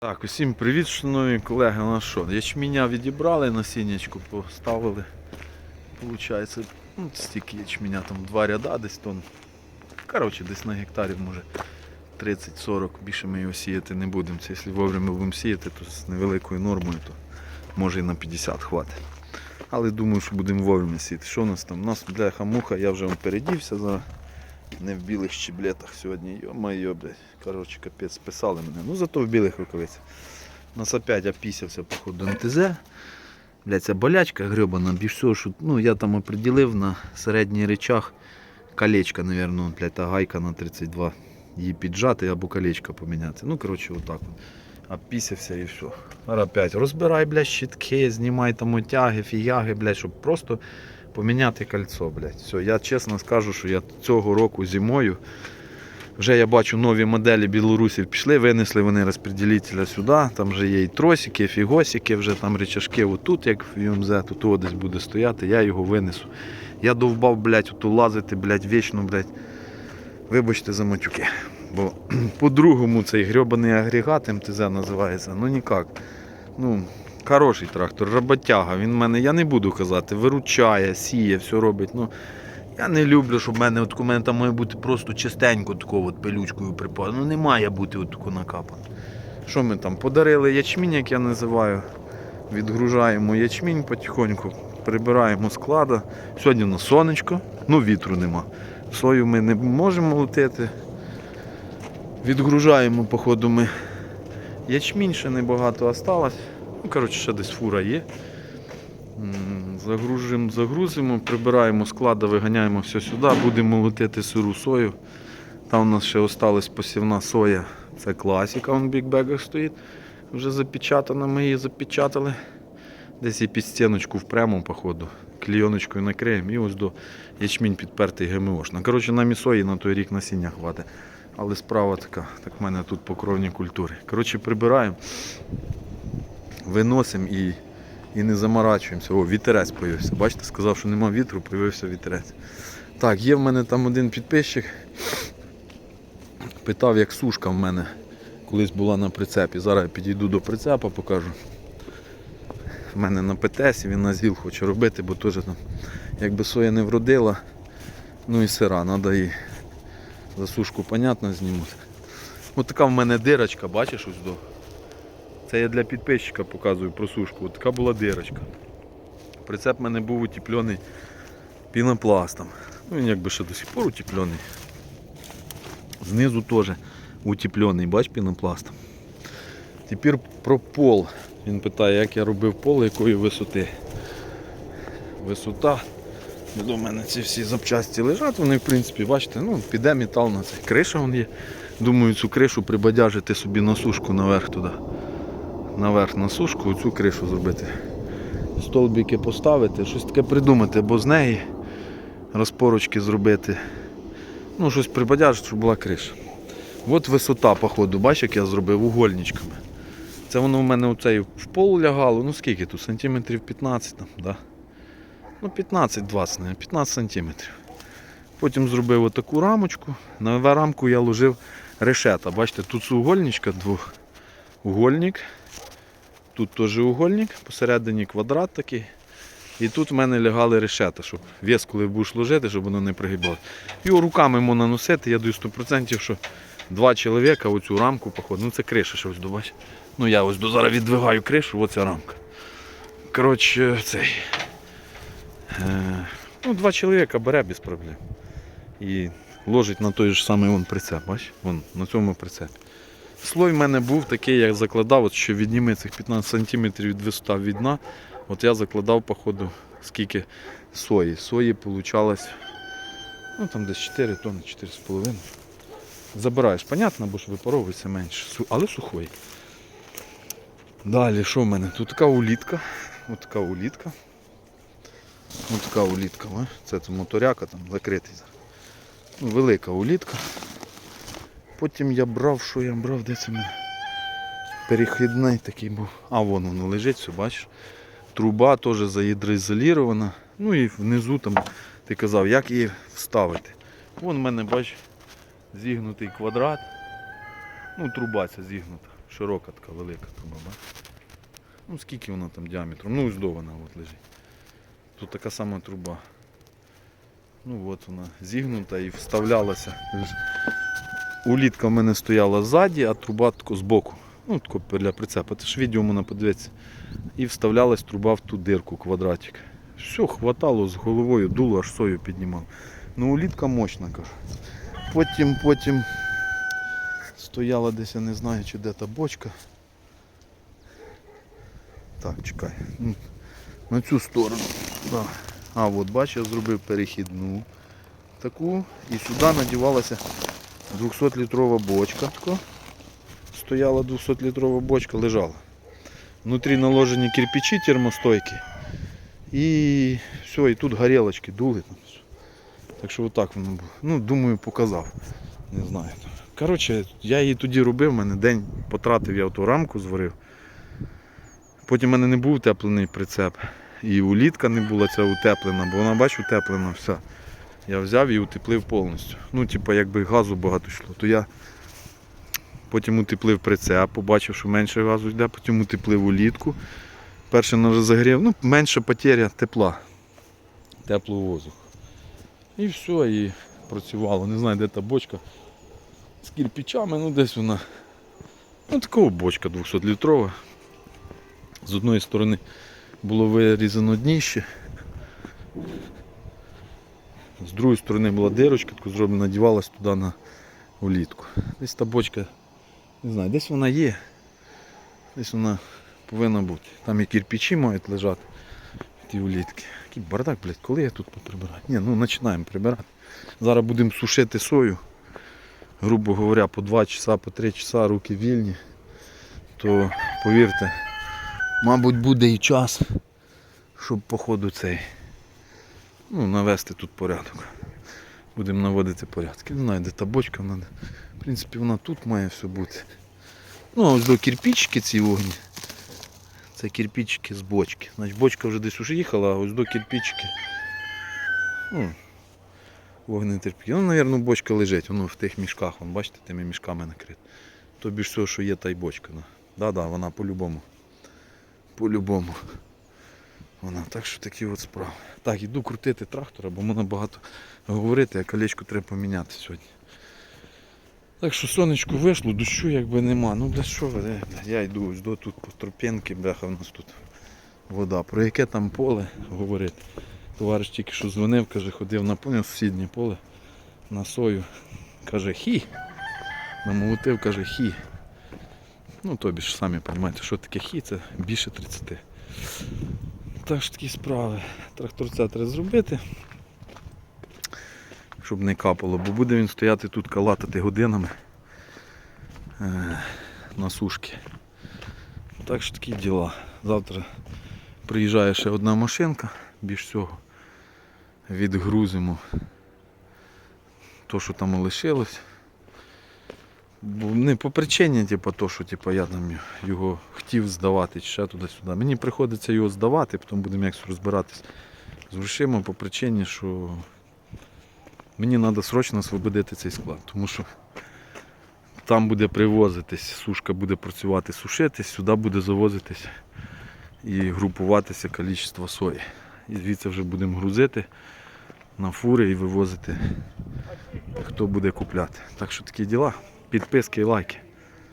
Так, усім привіт, шановні колеги. У нас що? Ячменя відібрали, насіннячку поставили. Получається, ну, стільки ячменя, там два ряда десь тон. Коротше, десь на гектарів може 30-40, більше ми його сіяти не будемо. Це якщо вовремя будемо сіяти, то з невеликою нормою, то може і на 50 хватить. Але думаю, що будемо вовремя сіяти. Що у нас там? У нас бляха муха, я вже передівся зараз. Не в білих щеблетах сьогодні. Йо-моє, блядь. Коротше, капець, списали мене. Ну зато в білих рукавицях. Нас опять опісявся, походу, МТЗ. Блядь, ця болячка гребана, більш всього, що ну, я там оприділив на середній речах колечко, мабуть, блядь, та гайка на 32. Її піджати або колечко поміняти. Ну, коротше, отак. от. Опісявся і все. Опять розбирай, блядь, щитки, знімай там отяги, фіяги, блядь, щоб просто поміняти кольцо, блядь. Все, я чесно скажу, що я цього року зимою вже я бачу нові моделі білорусів пішли, винесли вони розподілителя сюди. Там вже є і тросики, і фігосики, вже там речашки отут, як в ЮМЗ, тут о, десь буде стояти, я його винесу. Я довбав, блядь, оту лазити, блядь, вічно, блядь. Вибачте за матюки. Бо по-другому цей грьобаний агрегат МТЗ називається. Ну ніяк. Ну, хороший трактор, роботяга. Він мене, я не буду казати, виручає, сіє, все робить. Ну, я не люблю, щоб в мене от комента має бути просто чистенько такого от пилючкою припадано. Ну не має бути от тако накапано. Що ми там? Подарили ячмінь, як я називаю. Відгружаємо ячмінь потихоньку, прибираємо склада. Сьогодні на сонечко, ну вітру нема. Сою ми не можемо лутити. Відгружаємо, походу, ми ячмінь ще небагато осталось. Ну, коротше, ще десь фура є. Загружимо, загрузимо, прибираємо склада, виганяємо все сюди, будемо летити сиру сою. Там у нас ще осталась посівна соя. Це класіка, он в бікбегах стоїть. Вже запечатана, ми її запечатали. Десь і під стіночку впрямо, походу. Клійоночкою накриємо і ось до ячмінь підпертий ГМОшна. Коротше, нам і сої на той рік насіння хватить. Але справа така, так в мене тут покровні культури. Коротше, прибираємо, виносимо і і не заморачуємося. О, вітерець появився. Бачите, сказав, що нема вітру, появився вітерець. Так, є в мене там один підписчик. Питав, як сушка в мене колись була на прицепі. Зараз я підійду до прицепа, покажу. В мене на ПТС, він на ЗІЛ хоче робити, бо теж там, якби соя не вродила, ну і сира, треба її за сушку, понятно, знімуть. Ось така в мене дирочка, бачиш ось до. Це я для підписчика показую просушку. Ось така була дирочка. Прицеп в мене був утеплений пінопластом. Ну він якби ще до сих пор утеплений. Знизу теж утеплений, бач пінопластом. Тепер про пол. Він питає, як я робив пол, якої висоти. Висота. До мене ці всі запчасті лежать, вони в принципі, бачите, ну, піде метал на це. Криша вон є. Думаю, цю кришу прибадяжити собі на сушку наверх туди. Наверх на сушку, цю кришу зробити. Столбики поставити, щось таке придумати, бо з неї розпорочки зробити. Ну, щось прибадяжити, щоб була криша. От висота, походу, бачиш, як я зробив угольничками. Це воно в мене оцей в пол лягало, ну скільки тут, сантиметрів 15 там, да? Ну 15-20, 15 сантиметрів. Потім зробив отаку рамочку. На рамку я ложив решета. Бачите, тут сугольничка двохугольник. Тут теж угольник, посередині квадрат такий. І тут в мене лягали решета, щоб вес, коли будеш ложити, щоб воно не пригибалося. Його руками можна носити, я даю 100%, що два чоловіка оцю рамку, походу, ну це криша до бачиш. Ну я ось до зараз віддвигаю кришу, оця рамка. Коротше, цей. Е, ну, два чоловіка бере без проблем. І ложить на той же самий вон прицеп, бачиш? Вон, на цьому прицепі. Слой в мене був такий, я закладав, от що відніми цих 15 см від висота від дна. От я закладав, походу, скільки сої. Сої получалось, ну там десь 4 тонни, 4,5. Забираєш, понятно, бо ж випаровується менше, але сухой. Далі, що в мене? Тут така улітка. Ось така улітка. Ось така улітка. Це моторяка там закритий. Ну, велика улітка. Потім я брав, що я брав, де це мене? Перехідний такий був. А вон воно лежить, все, бачиш. Труба теж заїдроізолірована. Ну і внизу там ти казав, як її вставити. Вон в мене, бач, зігнутий квадрат. Ну, труба ця зігнута. широка така велика труба, бачиш? Ну скільки вона там діаметром? Ну ось до вона от лежить. Тут така сама труба. Ну от вона зігнута і вставлялася. Улітка в мене стояла ззаді, а труба тако збоку. Ну, тако для прицепа. Це ж відео можна подивитися. І вставлялась труба в ту дирку, квадратик. Все, хватало з головою, дуло, аж сою піднімав. Ну, улітка мощна, кажу. Потім, потім стояла десь, я не знаю, чи де та бочка. Так, чекай. На цю сторону. Да. А, от бачиш, я зробив перехідну таку. І сюди надівалася 200-літрова бочка. Стояла 200-літрова бочка, лежала. Внутрі наложені кирпичі термостойкі. І все, і тут горілочки дули. Там. Так що отак воно було. Ну, думаю, показав. Не знаю. Коротше, я її тоді робив, в мене день потратив, я ту рамку зварив. Потім в мене не був утеплений прицеп. І улітка не була ця утеплена, бо вона, бачу, утеплена вся. Я взяв і утеплив повністю. Ну, типу, якби газу багато йшло, то я потім утеплив прицеп, побачив, що менше газу йде, потім утеплив улітку. Перше на розогрів, ну, менша потеря тепла, теплого воздуху. І все, і працювало. Не знаю, де та бочка з кирпичами, ну десь вона. Ну, такого бочка 200-літрова. З одної сторони було вирізано дніще. З другої сторони була дирочка, таку зроблена, надівалась туди на улітку. Десь та бочка, не знаю, десь вона є. Десь вона повинна бути. Там і кирпичі мають лежати. Ті улітки. Який бардак, блядь, коли я тут поприбирати? Ні, ну починаємо прибирати. Зараз будемо сушити сою. Грубо говоря, по 2 часа, по 3 часа руки вільні. То повірте, мабуть буде і час, щоб по ходу цей ну, навести тут порядок. Будемо наводити порядки. Не знаю, та бочка вона. В принципі, вона тут має все бути. Ну, а ось до кирпичики ці вогні. Це кирпичики з бочки. Значить, бочка вже десь уже їхала, а ось до кирпичики. Ну, вогнетерпі. Ну, мабуть, бочка лежить, воно в тих мішках, вон, бачите, тими мішками накрито. Тобі ж все, що є, та й бочка. Да. Да-да, вона по-любому. По-любому. Вона так що такі от справи. Так, іду крутити трактора, бо можна багато говорити, а колечко треба поміняти сьогодні. Так що сонечко вийшло, дощу якби нема. Ну бля що ви, е, я йду до тут по тропінки, бляха, в нас тут вода. Про яке там поле говорити. Товариш тільки що дзвонив, каже, ходив на поле, сусіднє поле на сою. Каже, хі. Намолотив, каже, хі. Ну тобі ж самі розумієте, що таке хі, це більше 30. Так що такі справи. Тракторця треба зробити, щоб не капало, бо буде він стояти тут калатати годинами е, на сушки. Так що такі діла. Завтра приїжджає ще одна машинка, більш всього відгрузимо то, що там лишилось. Не по причині, типу, то, що типу, я там його хотів здавати чи ще туди-сюди. Мені приходиться його здавати, потім будемо якось розбиратись з грошима по причині, що мені треба срочно освободити цей склад. Тому що там буде привозитись, сушка буде працювати, сушитись, сюди буде завозитись і групуватися кількість сої. І звідси вже будемо грузити на фури і вивозити, хто буде купляти. Так що такі діла. Підписки і лайки.